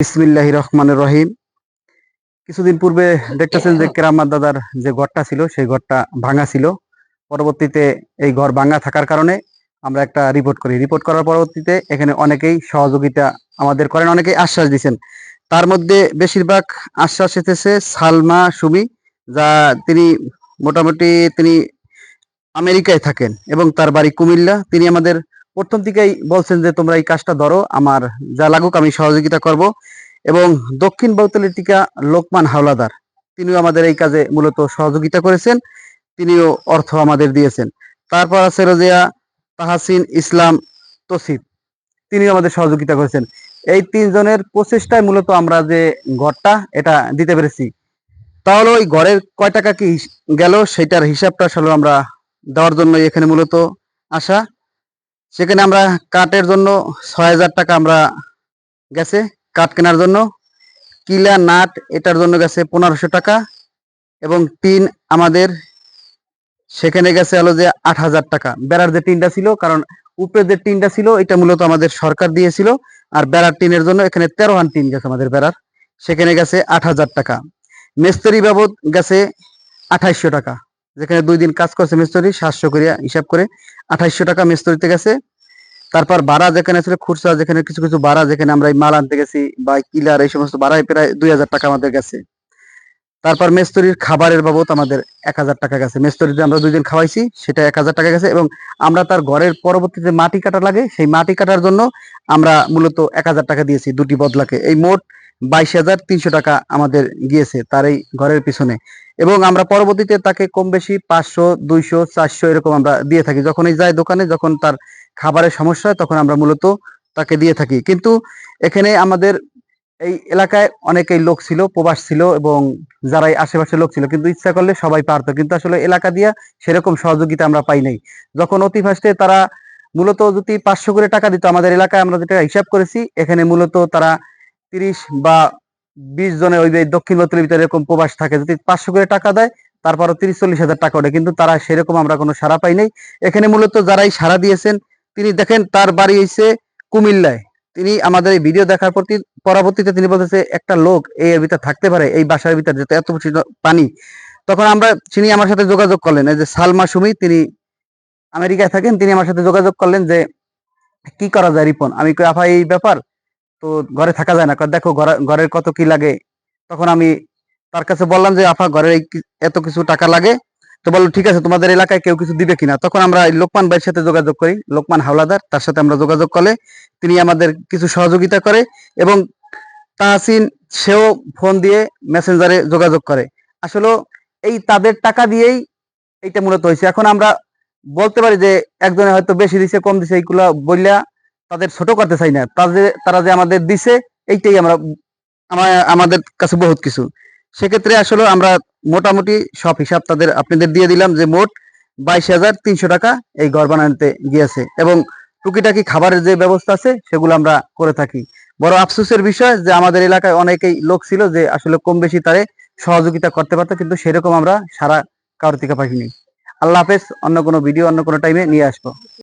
ইসমিল্লাহ রহমান রহিম। কিছুদিন পূর্বে দেখতেছেন যে কেরামার দাদার যে ঘরটা ছিল, সেই ঘরটা ভাঙা ছিল। পরবর্তীতে এই ঘর ভাঙা থাকার কারণে আমরা একটা রিপোর্ট করি। রিপোর্ট করার পরবর্তীতে এখানে অনেকেই সহযোগিতা আমাদের করেন, অনেকেই আশ্বাস দিচ্ছেন তার মধ্যে বেশিরভাগ আশ্বাস এসেছে সালমা সুমি, যা তিনি মোটামুটি তিনি আমেরিকায় থাকেন এবং তার বাড়ি কুমিল্লা। তিনি আমাদের প্রথম থেকেই বলছেন যে, তোমরা এই কাজটা ধরো, আমার যা লাগুক আমি সহযোগিতা করব। এবং দক্ষিণ বৌতলের টিকা লোকমান হাওলাদার, তিনিও আমাদের এই কাজে মূলত সহযোগিতা করেছেন, তিনিও অর্থ আমাদের দিয়েছেন। তারপর আছে রোজিয়া তাহাসিন ইসলাম তসিফ, তিনিও আমাদের সহযোগিতা করেছেন। এই তিনজনের প্রচেষ্টায় মূলত আমরা যে ঘরটা, এটা দিতে পেরেছি। তাহলে ওই ঘরের কয় টাকা কি গেল, সেটার হিসাবটা আসলে আমরা দেওয়ার জন্য এখানে মূলত আসা। সেখানে আমরা কাঠের জন্য ছয় হাজার টাকা আমরা গেছে, কাঠ কেনার জন্য। কিলা নাট এটার জন্য গেছে পনেরোশো টাকা এবং টিন আমাদের সেখানে গেছে হলো যে আট হাজার টাকা। বেড়ার যে টিনটা ছিল, কারণ উপরে যে টিনটা ছিল, এটা মূলত আমাদের সরকার দিয়েছিল আর বেড়ার টিনের জন্য এখানে তেরো হান টিন গেছে আমাদের বেড়ার। সেখানে গেছে আট হাজার টাকা। মিস্ত্রি বাবদ গেছে আঠাইশশো টাকা। যেখানে দুই দিন কাজ করছে মিস্ত্রি, সাতশো করিয়া হিসাব করে আঠাইশশো টাকা মিস্ত্রিতে গেছে। তারপর ভাড়া যেখানে ছিল খুরসা যেখানে, কিছু কিছু ভাড়া যেখানে আমরা মাল আনতে গেছি বা কিলার, এই সমস্ত ভাড়ায় প্রায় দুই হাজার টাকা আমাদের গেছে। তারপর মেস্তরির খাবারের বাবদ আমাদের এক হাজার টাকা গেছে। মেস্তরিতে আমরা দুই দিন খাওয়াইছি, সেটা এক হাজার টাকা গেছে এবং আমরা তার ঘরের পরবর্তীতে মাটি কাটা লাগে, সেই মাটি কাটার জন্য আমরা মূলত এক হাজার টাকা দিয়েছি দুটি বদলাকে। এই মোট বাইশ হাজার তিনশো টাকা আমাদের গিয়েছে তার এই ঘরের পিছনে। এবং আমরা পরবর্তীতে তাকে কম বেশি পাঁচশো, দুইশো, চারশো এরকম আমরা দিয়ে থাকি। যখন এই যায় দোকানে, যখন তার খাবারের সমস্যা হয়, তখন আমরা মূলত তাকে দিয়ে থাকি। কিন্তু এখানে আমাদের এই এলাকায় অনেকেই লোক ছিল, প্রবাস ছিল এবং যারা আশেপাশে লোক ছিল, কিন্তু ইচ্ছা করলে সবাই পারতো। কিন্তু আসলে এলাকা দিয়া সেরকম সহযোগিতা আমরা পাই নাই। যখন অতি ফার্স্টে তারা মূলত যদি পাঁচশো করে টাকা দিত, আমাদের এলাকায় আমরা যেটা হিসাব করেছি, এখানে মূলত তারা তিরিশ বা বিশ জনের ওই দক্ষিণ বতলের ভিতরে এরকম প্রবাস থাকে, যদি পাঁচশো করে টাকা দেয়, তারপরও তিরিশ চল্লিশ হাজার টাকা ওঠে। কিন্তু তারা সেরকম আমরা কোনো সাড়া পাই নাই। এখানে মূলত যারাই সাড়া দিয়েছেন, তিনি দেখেন তার বাড়ি হইছে কুমিল্লায়। তিনি আমাদের এই ভিডিও দেখার প্রতি, পরবর্তীতে তিনি বলতেছে, একটা লোক এই ভিতরে থাকতে পারে, এই বাসার ভিতরে যেতে এত পানি। তখন আমরা, তিনি আমার সাথে যোগাযোগ করলেন। এই যে সালমা সুমি, তিনি আমেরিকায় থাকেন, তিনি আমার সাথে যোগাযোগ করলেন যে, কি করা যায় রিপন? আমি কই আফা এই ব্যাপার? তো ঘরে থাকা যায় না। দেখো ঘরে- ঘরের কত কি লাগে? তখন আমি তার কাছে বললাম যে আফা ঘরে এই কি- এত কিছু টাকা লাগে? তো বলল, ঠিক আছে, তোমাদের এলাকায় কেউ কিছু দিবে কিনা? তখন আমরা লোকমান ভাইয়ের সাথে যোগাযোগ করি। লোকমান হাওলাদার, তার সাথে আমরা যোগাযোগ করলে তিনি আমাদের কিছু সহযোগিতা করে এবং তাহসিন, সেও ফোন দিয়ে মেসেঞ্জারে যোগাযোগ করে। আসলে এই তাদের টাকা দিয়েই এইটা মূলত হয়েছে। এখন আমরা বলতে পারি যে, একজনে হয়তো বেশি দিছে, কম দিছে, এইগুলা বললা তাদের ছোট করতে চাই না। তাদের তারা যে আমাদের দিছে, এইটাই আমরা আমাদের কাছে বহুত কিছু। সেক্ষেত্রে আসলে আমরা মোটামুটি সব হিসাব তাদের, আপনাদের দিয়ে দিলাম যে মোট বাইশ হাজার তিনশো টাকা এই ঘর বানাতে গিয়েছে। এবং টুকিটাকি খাবারের যে ব্যবস্থা আছে, সেগুলো আমরা করে থাকি। বড় আফসোসের বিষয় যে আমাদের এলাকায় অনেকেই লোক ছিল যে আসলে কম বেশি তারে সহযোগিতা করতে পারতো, কিন্তু সেরকম আমরা সারা কারোর থেকে পাইনি। আল্লাহ হাফেজ, অন্য কোনো ভিডিও অন্য কোনো টাইমে নিয়ে আসব।